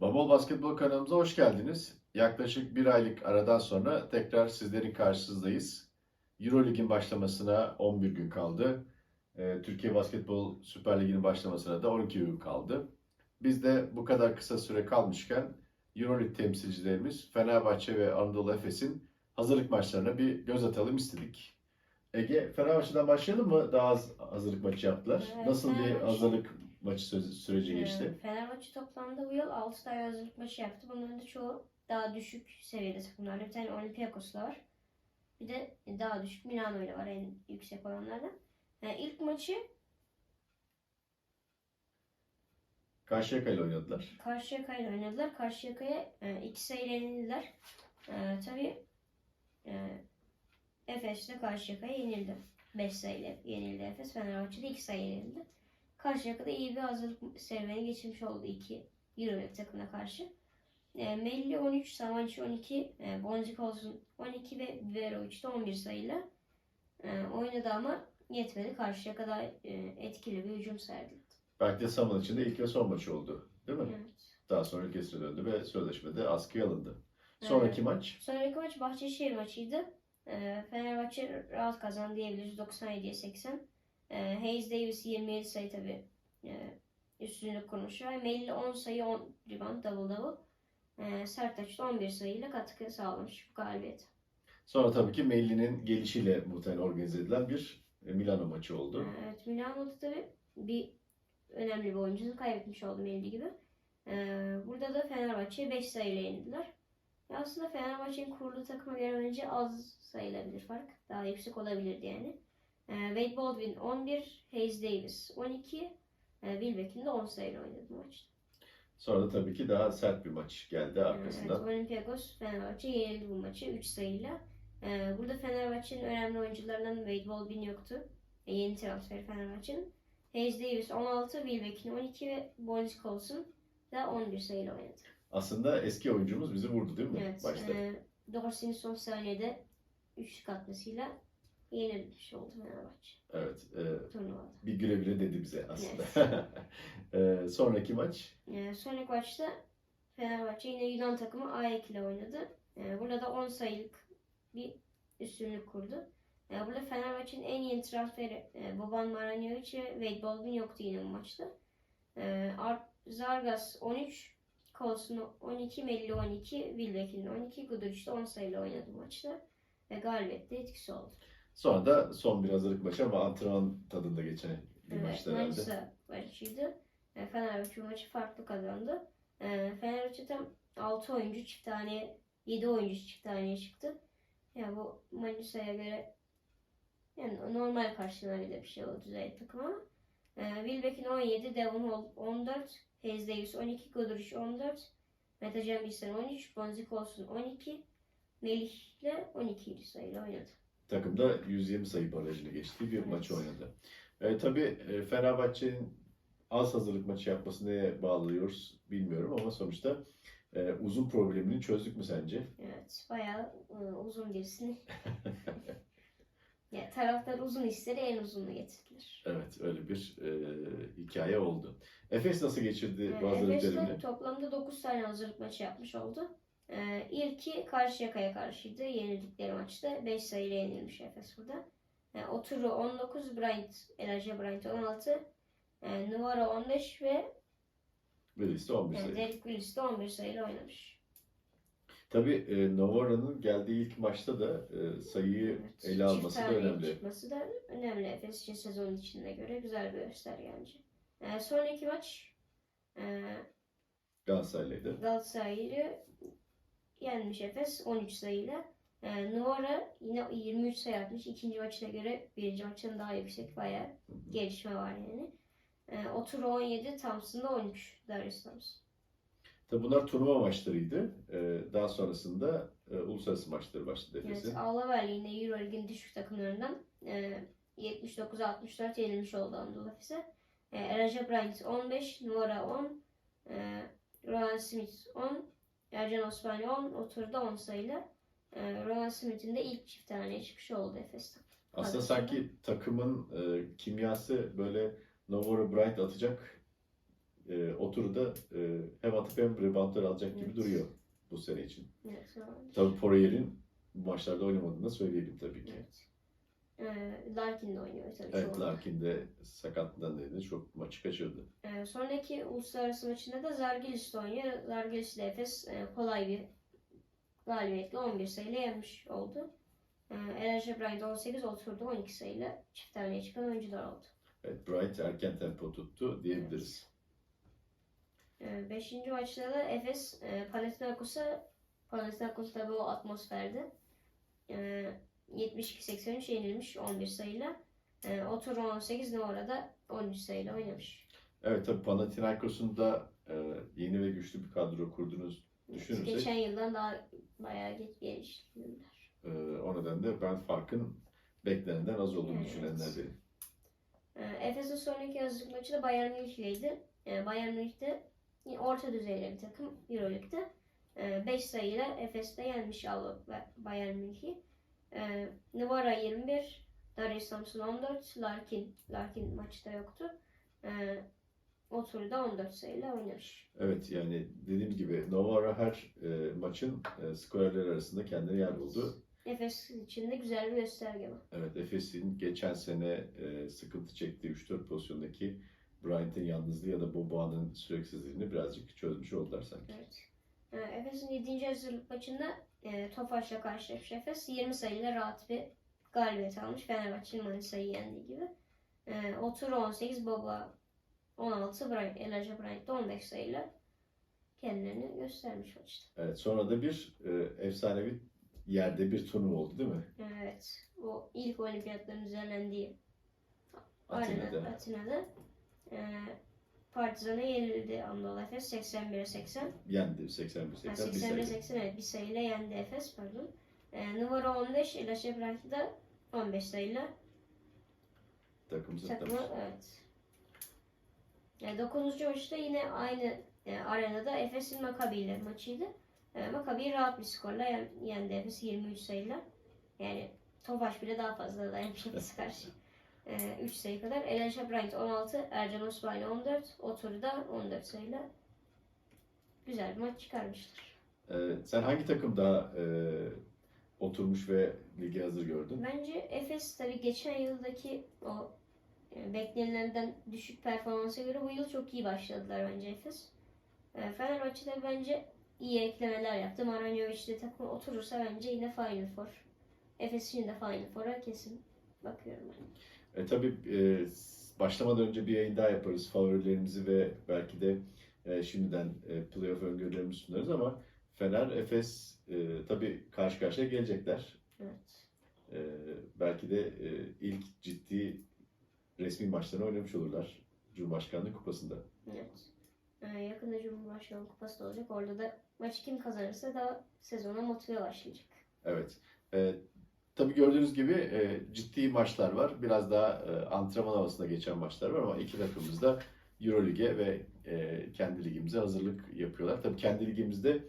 Babol Basketbol kanalımıza hoş geldiniz. Yaklaşık bir aylık aradan sonra tekrar sizlerin karşınızdayız. Eurolig'in başlamasına 11 gün kaldı. Ee, Türkiye Basketbol Süper Ligi'nin başlamasına da 12 gün kaldı. Biz de bu kadar kısa süre kalmışken Euroleague temsilcilerimiz Fenerbahçe ve Anadolu Efes'in hazırlık maçlarına bir göz atalım istedik. Ege, Fenerbahçe'den başlayalım mı? Daha az hazırlık maçı yaptılar. Nasıl bir hazırlık maçı sü- süreci geçti? Ee, Fenerbahçe toplamda bu yıl 6 tane hazırlık maçı yaptı. Bunların da çoğu daha düşük seviyede takımlarla. Bir tane Olympiakos'la var. Bir de daha düşük Milano ile var en yüksek olanlardan. Yani ilk maçı Karşıyaka ile oynadılar. Karşıyaka ile oynadılar. Karşıyaka'ya e, iki sayıyla yenildiler. E, tabii e, Efes de Karşıyaka'ya yenildi. 5 sayıyla yenildi Efes. Fenerbahçe de 2 sayıyla yenildi. Karşıyaka'da iyi bir hazırlık serüveni geçirmiş oldu iki Euroleague takımına karşı. E, Melli 13, Samanci 12, e, Boncuk olsun 12 ve Verovic de 11 sayıyla e, oynadı ama yetmedi. Karşıyaka'da e, etkili bir hücum sergiledi. Belki de Saman için de ilk ve son maçı oldu. Değil mi? Evet. Daha sonra ülkesine döndü ve sözleşmede askıya alındı. Sonraki maç Sonraki maç Bahçeşehir maçıydı. Ee, Fenerbahçe rahat kazandı diyebiliriz 97'ye 80. Ee, Hayes Davis 27 sayı tabi e, üstünlük. Ve Melli 10 sayı 10 rebound double double. Ee, Sertaç da 11 sayıyla katkı sağlamış bu galibiyete. Sonra tabii ki Melli'nin gelişiyle muhtemelen organize edilen bir e, Milano maçı oldu. Ee, Evet Milano'da tabi bir önemli bir oyuncusunu kaybetmiş oldu Melli gibi. Ee, burada da Fenerbahçe'ye 5 sayıyla yenildiler. Ya aslında Fenerbahçe'nin kurulu takıma göre önce az sayılabilir fark. Daha yüksek olabilirdi yani. Ee, Wade Baldwin 11, Hayes Davis 12, e, Will Beck'in de 10 sayıyla oynadı maçta. Sonra da tabii ki daha sert bir maç geldi Evet, arkasından. Olympiakos Fenerbahçe yenildi bu maçı 3 sayıyla. Ee, burada Fenerbahçe'nin önemli oyuncularından Wade Baldwin yoktu. Yeni transfer Fenerbahçe'nin. Hayes Davis 16, Will Beck'in 12 ve Boris Colson da 11 sayıyla oynadı. Aslında eski oyuncumuz bizi vurdu değil mi Evet. başta? E, Dorsey'in son saniyede 3 katmasıyla yenilmiş oldu Fenerbahçe Evet. e, turnuvada. bir güle güle dedi bize aslında. E, sonraki maç E, sonraki maçta Fenerbahçe yine Yunan takımı AEK ile oynadı. E, burada da 10 sayılık bir üstünlük kurdu. E, burada Fenerbahçe'nin en yeni transferi e, Boban Maranjovic ve Wade Baldwin yoktu yine bu maçta. E, Zargas 13, Colson 12, Melli 12, Wilbeck'in 12, Guduric de 10 sayıyla oynadı bu maçta. Ve galibiyette etkisi oldu. Sonra da son bir hazırlık maçı ama antrenman tadında geçen bir Evet, maçtı herhalde. Manisa maçıydı. E, Fenerbahçe maçı farklı kazandı. E, Fenerbahçe tam 6 oyuncu çift tane, 7 oyuncu çift taneye çıktı. Yani bu Manisa'ya göre yani normal karşılanabilir bir şey oldu düzey takım ama. E, Wilbeck'in 17, Devon Hall 14, Hayes Davis 12, Goduric 14, Mete Bilsen 13, Bonzik olsun 12, Melih ile 12. sayıyla oynadı. Takımda 120 sayı barajını geçtiği bir Evet. maçı oynadı. E, tabii e, Fenerbahçe'nin az hazırlık maçı yapması neye bağlıyoruz bilmiyorum ama sonuçta e, uzun problemini çözdük mü sence? Evet, bayağı e, uzun birisini. ya taraftar uzun istedi, en uzununu getirdiler. Evet öyle bir e, hikaye oldu. Efes nasıl geçirdi bu Ee, hazırlık Efes toplamda 9 tane hazırlık maçı yapmış oldu. Ee, ilki Karşıyaka'ya karşıydı. Yenildikleri maçta 5 sayıyla yenilmiş Efes burada. Ee, Oturu 19, Bryant, Elijah Bryant 16, e, Nuvara 15 ve Willis de 11 e, sayı. Derek Willis de 11 sayıyla oynamış. Tabii e, Novara'nın geldiği ilk maçta da e, sayıyı Evet, ele alması da önemli. Çıkması da önemli. Efes için sezon içinde göre güzel bir gösterge bence. Ee, sonraki maç e, Galatasaray'laydı. Galatasaray'ı yenmiş Efes 13 sayıyla. Ee, Nuvara yine 23 sayı atmış. İkinci maçına göre birinci maçın daha yüksek bayağı gelişme var yani. Ee, Otur 17, Thompson'da 13. Darius Thompson. Tabii bunlar turnuva maçlarıydı. E, daha sonrasında e, uluslararası maçları başladı Efes'in. Evet, Ağlaver yine Euroleague'in düşük takımlarından e, 79-64 yenilmiş oldu Anadolu Efes'e. E, Eraja Bryant 15, Nuvara 10, e, Rowan Smith 10, Ercan Osmani 10, Otur'da 10 sayıyla. E, Rowan Smith'in de ilk çift taneye çıkışı oldu Efes'ten. Aslında Tabii. sanki takımın e, kimyası böyle Novara Bright atacak e, o turu da e, hem atıp hem reboundlar alacak gibi Evet. duruyor bu sene için. Evet. Tabii Poirier'in bu maçlarda oynamadığını da söyleyelim tabii ki. Evet. Ee, Larkin de oynuyor tabii Evet, çoğunlukla. Larkin de sakatlığından nedeniyle çok maçı kaçırdı. Ee, sonraki uluslararası maçında da Zargilis oynuyor. Zargilis ile Efes e, kolay bir galibiyetle 11 sayıyla yenmiş oldu. Ee, Elijah Bryant 18 oturdu 12 sayıyla çift taneye çıkan oyuncular oldu. Evet, Bright erken tempo tuttu diyebiliriz. Ee, beşinci maçta da Efes e, Panathinaikos'a Panathinaikos tabi o atmosferde e, 72-83 yenilmiş 11 sayıyla. E, o tur 18 ne orada 13 sayıyla oynamış. Evet tabii Panathinaikos'un da e, yeni ve güçlü bir kadro kurduğunuz düşünürsek Geçen yıldan daha bayağı geç geliştirdiler. e, o nedenle ben farkın beklenenden az olduğunu Evet. düşünenlerdenim. E, Efes'in sonraki hazırlık maçı da Bayern Münih'leydi. E, Bayern Münih'te orta düzeyde bir takım Euroleague'de. 5 sayıyla Efes'te yenmiş aldı Bayern Münih'i. E, Nuvara 21, Darius Thompson 14, Larkin, Larkin maçta yoktu. E, o turda 14 sayıyla oynamış. Evet yani dediğim gibi Novara her e, maçın e, skorerler arasında kendine yer buldu. Efes için de güzel bir gösterge bu. Evet Efes'in geçen sene e, sıkıntı çektiği 3-4 pozisyondaki Bryant'in yalnızlığı ya da Boboa'nın süreksizliğini birazcık çözmüş oldular sanki. Evet. E, Efes'in 7. hazırlık maçında e, Tofaş'la karşılaşmış Efes. 20 sayıyla rahat bir galibiyet almış. Fenerbahçe'nin Manisa'yı yendiği gibi. E, o tur 18, Boba 16, Bryant, Elijah Bryant de 15 sayıyla kendilerini göstermiş maçta. Evet sonra da bir e, efsanevi yerde bir turnuva oldu değil mi? Evet. O ilk olimpiyatların düzenlendiği Atina'da. Atina'da. Atina'da e, Partizan'a yenildi Anadolu Efes 81'e 80. Yendi 81-80 Ha, bir 80 sayı. 80 evet bir sayıyla yendi Efes pardon. Ee, numara 15 Lashe Brank'i de 15 sayıyla Takım takımı zıplamış. evet. Yani 9. maçta yine aynı e, arenada Efes'in Maccabi ile maçıydı. E, Maccabi rahat bir skorla yen- yendi Efes 23 sayıyla. Yani Tofaş bile daha fazla dayanmış Efes'e karşı. 3 sayı kadar. Elijah Bryant 16, Ercan Osman 14, Otur da 14 sayıyla güzel bir maç çıkarmıştır. E, sen hangi takım daha e, oturmuş ve lige hazır gördün? Bence Efes tabii geçen yıldaki o e, beklenilenden düşük performansa göre bu yıl çok iyi başladılar bence Efes. E, Fenerbahçe de bence iyi eklemeler yaptı. Maranjovic de takım oturursa bence yine Final Four. Efes için de Final Four'a kesin bakıyorum ben. E, tabii e, başlamadan önce bir yayın daha yaparız. Favorilerimizi ve belki de e, şimdiden e, playoff öngörülerimizi sunarız ama Fener, Efes e, tabii karşı karşıya gelecekler. Evet. E, belki de e, ilk ciddi resmi maçlarını oynamış olurlar Cumhurbaşkanlığı Kupası'nda. Evet. E, yakında Cumhurbaşkanlığı Kupası da olacak. Orada da maçı kim kazanırsa daha sezona motive başlayacak. Evet. E, tabii gördüğünüz gibi e, ciddi maçlar var. Biraz daha e, antrenman havasında geçen maçlar var ama iki takımımız da Eurolig'e ve e, kendi ligimize hazırlık yapıyorlar. Tabii kendi ligimizde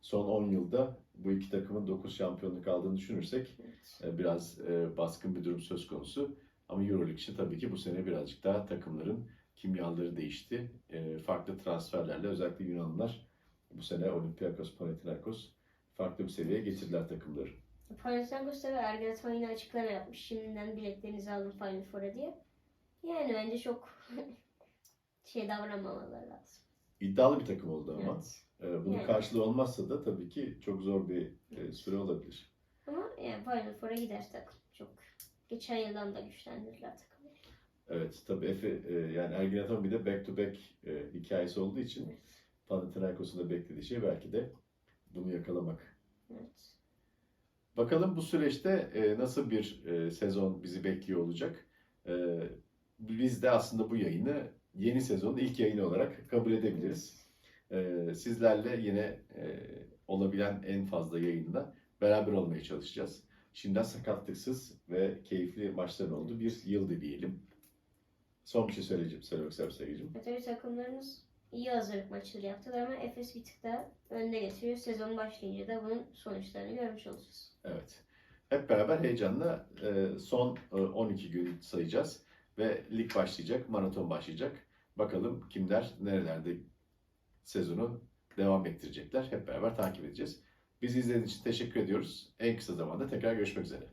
son 10 yılda bu iki takımın 9 şampiyonluk aldığını düşünürsek e, biraz e, baskın bir durum söz konusu. Ama Euroleague için tabii ki bu sene birazcık daha takımların kimyaları değişti. E, farklı transferlerle özellikle Yunanlılar bu sene Olympiakos, Panathinaikos farklı bir seviyeye getirdiler takımları. Panathinaikos tabii Ergen yine açıklama yapmış. Şimdiden biletlerinizi alın Final Four'a diye. Yani bence çok şey davranmamaları lazım. İddialı bir takım oldu ama. Evet. e, bunun Yani. karşılığı olmazsa da tabii ki çok zor bir e, süre olabilir. Ama yani Final Four'a gider takım. Çok geçen yıldan da güçlendirdiler takımı. Evet tabii Efe e, yani Ergin Ataman bir de back to back e, hikayesi olduğu için Evet. Panathinaikos'un da beklediği şey belki de bunu yakalamak. Evet. Bakalım bu süreçte e, nasıl bir e, sezon bizi bekliyor olacak. E, biz de aslında bu yayını yeni sezonun ilk yayını olarak kabul edebiliriz. Sizlerle yine olabilen en fazla yayında beraber olmaya çalışacağız. Şimdiden sakatlıksız ve keyifli maçların olduğu bir yıl dileyelim. Son bir şey söyleyeceğim, söylemek sevgilim. Ve tabii takımlarımız iyi hazırlık maçları yaptılar ama Efes bir tık daha önde getiriyor. Sezon başlayınca da bunun sonuçlarını görmüş olacağız. Evet. Hep beraber heyecanla e, son e, 12 gün sayacağız ve lig başlayacak, maraton başlayacak. Bakalım kimler nerelerde sezonu devam ettirecekler. Hep beraber takip edeceğiz. Bizi izlediğiniz için teşekkür ediyoruz. En kısa zamanda tekrar görüşmek üzere.